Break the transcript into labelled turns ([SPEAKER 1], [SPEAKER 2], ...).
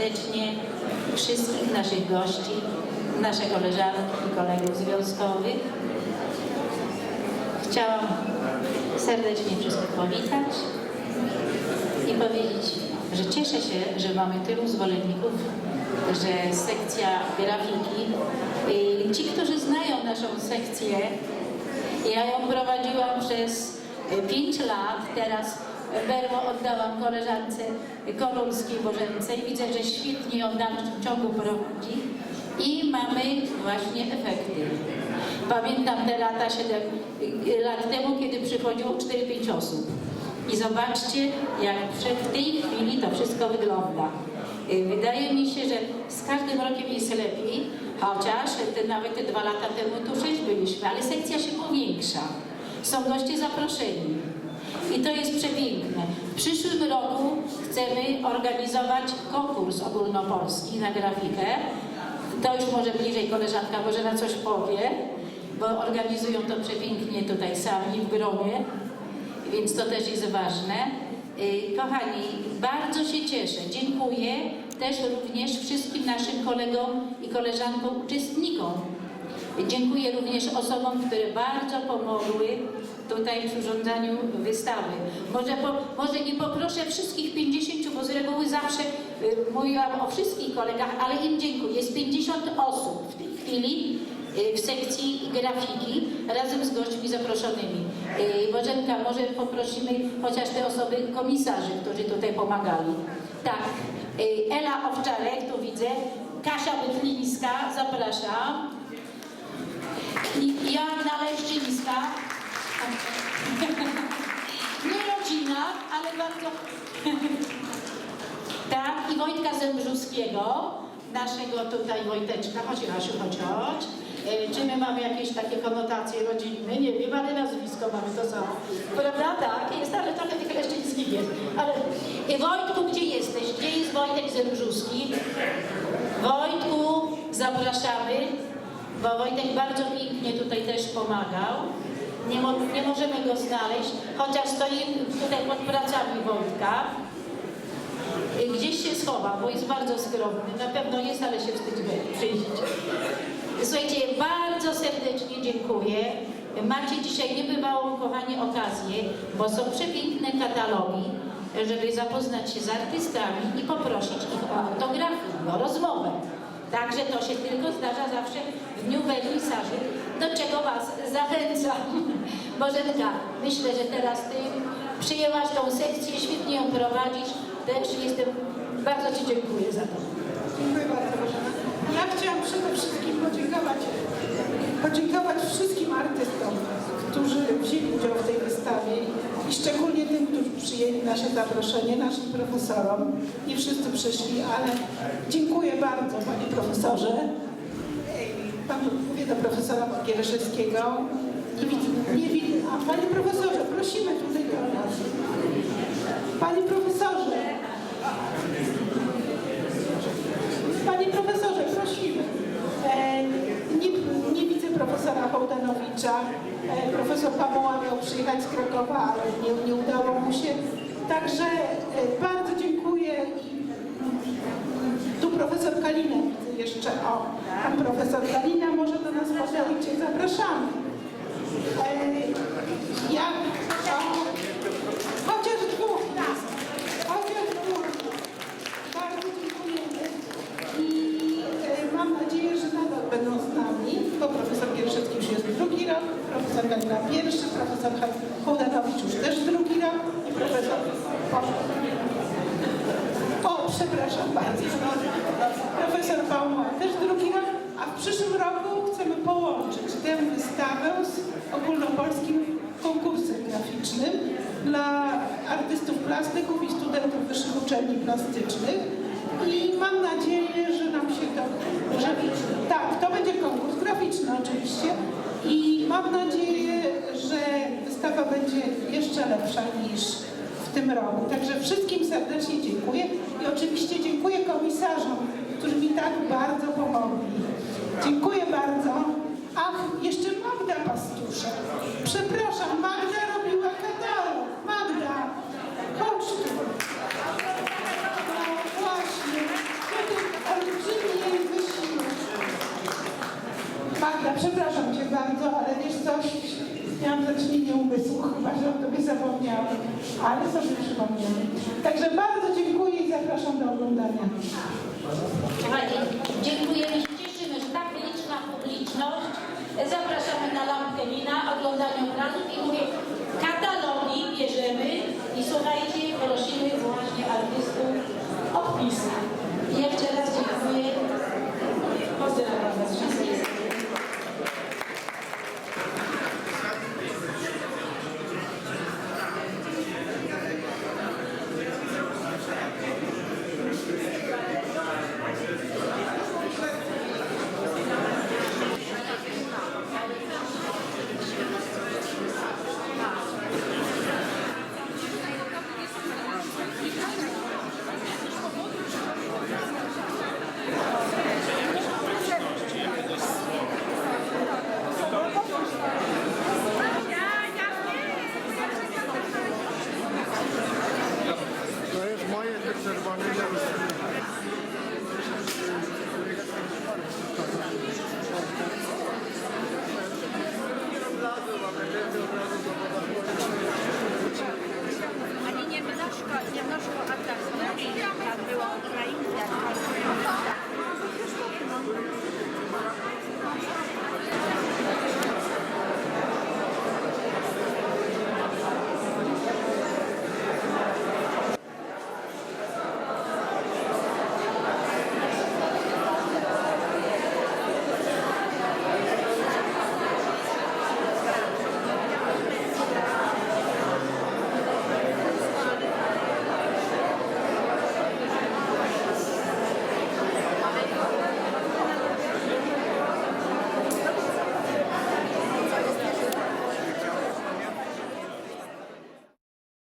[SPEAKER 1] serdecznie wszystkich naszych gości, nasze koleżanki i kolegów związkowych. Chciałam serdecznie wszystkich powitać i powiedzieć, że cieszę się, że mamy tylu zwolenników, że sekcja grafiki, ci, którzy znają naszą sekcję, ja ją prowadziłam przez 5 lat, teraz berło oddałam koleżance Korulskiej Bożence i widzę, że świetnie ją w dalszym ciągu prowadzi i mamy właśnie efekty. Pamiętam te lata 7 lat temu, kiedy przychodziło 4-5 osób. I zobaczcie, jak w tej chwili to wszystko wygląda. Y, Wydaje mi się, że z każdym rokiem jest lepiej, chociaż te, nawet te dwa lata temu tu sześć byliśmy, ale sekcja się powiększa. Są goście zaproszeni. I to jest przepiękne. W przyszłym roku chcemy organizować konkurs ogólnopolski na grafikę. To już może bliżej koleżanka Bożena coś powie, bo organizują to przepięknie tutaj sami w gronie więc to też jest ważne. Y, Kochani, bardzo się cieszę. Dziękuję też również wszystkim naszym kolegom i koleżankom, uczestnikom. Dziękuję również osobom, które bardzo pomogły tutaj przy urządzaniu wystawy. Może, po, może nie poproszę wszystkich 50, bo z reguły zawsze y, mówiłam o wszystkich kolegach, ale im dziękuję. Jest 50 osób w tej chwili y, w sekcji grafiki razem z gośćmi zaproszonymi. Y, Bożenka, może poprosimy chociaż te osoby, komisarzy, którzy tutaj pomagali. Tak, y, Ela Owczarek, tu widzę, Kasia Bytlińska, zapraszam. I Joanna Leszczyńska. Nie rodzina, ale bardzo... Tak, i Wojtka Zembrzuskiego, naszego tutaj Wojteczka. Chodź Jasiu, chodź, chodź. E, Czy my mamy jakieś takie konotacje rodzinne? Nie wiem, ale nazwisko mamy to samo. Prawda? Tak, jest, ale trochę tych leszczyńskich jest. Ale e, Wojtku, gdzie jesteś? Gdzie jest Wojtek Zembrzuski? Wojtku, zapraszamy, bo Wojtek bardzo pięknie tutaj też pomagał. Nie, mo nie możemy go znaleźć, chociaż stoi tutaj pod pracami Wojtka. Y, Gdzieś się schowa, bo jest bardzo skromny. Na pewno jest, ale się wstydzi przyjść. Słuchajcie, bardzo serdecznie dziękuję. Macie dzisiaj niebywałą, kochani, okazję, bo są przepiękne katalogi, żeby zapoznać się z artystami i poprosić ich o autografy, o rozmowę. Także to się tylko zdarza zawsze w dniu wernisażu, do czego Was zachęcam. Bożenka, myślę, że teraz Ty przyjęłaś tą sekcję, świetnie ją prowadzisz. Też jestem, bardzo Ci dziękuję za to.
[SPEAKER 2] Dziękuję bardzo. Bożena. Ja chciałam przede wszystkim podziękować, podziękować wszystkim artystom, którzy wzięli udział w tej wystawie i szczególnie tym, którzy przyjęli nasze zaproszenie, naszym profesorom. Nie wszyscy przyszli, ale dziękuję bardzo Panie Profesorze. Pan mówię do profesora Giereszewskiego. Nie widzę, Panie Profesorze, prosimy tutaj do nas. Panie Profesorze, Panie profesorze, prosimy. E, nie, nie widzę profesora Hołdanowicza. E, profesor Pamuła miał przyjechać z Krakowa, ale nie, nie udało mu się. Także e, bardzo dziękuję. Tu profesor Kalina jeszcze. O, pan profesor Kalina może do nas podejdzie. Zapraszamy. E, ja, o, chociaż dwóch nas. Chociaż dwóch. Bardzo dziękujemy i e, mam nadzieję, że nadal będą z nami, bo profesor Gierszewski już jest drugi rok, profesor Galina pierwszy, profesor Hołdanowicz już też drugi rok i profesor... O, o przepraszam bardzo. Profesor Bauma też drugi rok, a w przyszłym roku chcemy połączyć tę wystawę z ogólnopolskim konkursem graficznym dla artystów plastyków i studentów wyższych uczelni plastycznych. I mam nadzieję, że nam się to, że tak, to będzie konkurs graficzny oczywiście i mam nadzieję, że wystawa będzie jeszcze lepsza niż w tym roku. Także wszystkim serdecznie dziękuję i oczywiście dziękuję komisarzom, którzy mi tak bardzo pomogli. Dziękuję bardzo. Ach, jeszcze Magda Pastuszek. Przepraszam, Magda Magda, przepraszam Cię bardzo, ale wiesz coś, miałam zaćmienie umysłu, chyba że o Tobie zapomniałam, ale sobie przypomniałam. Także bardzo dziękuję i zapraszam do oglądania.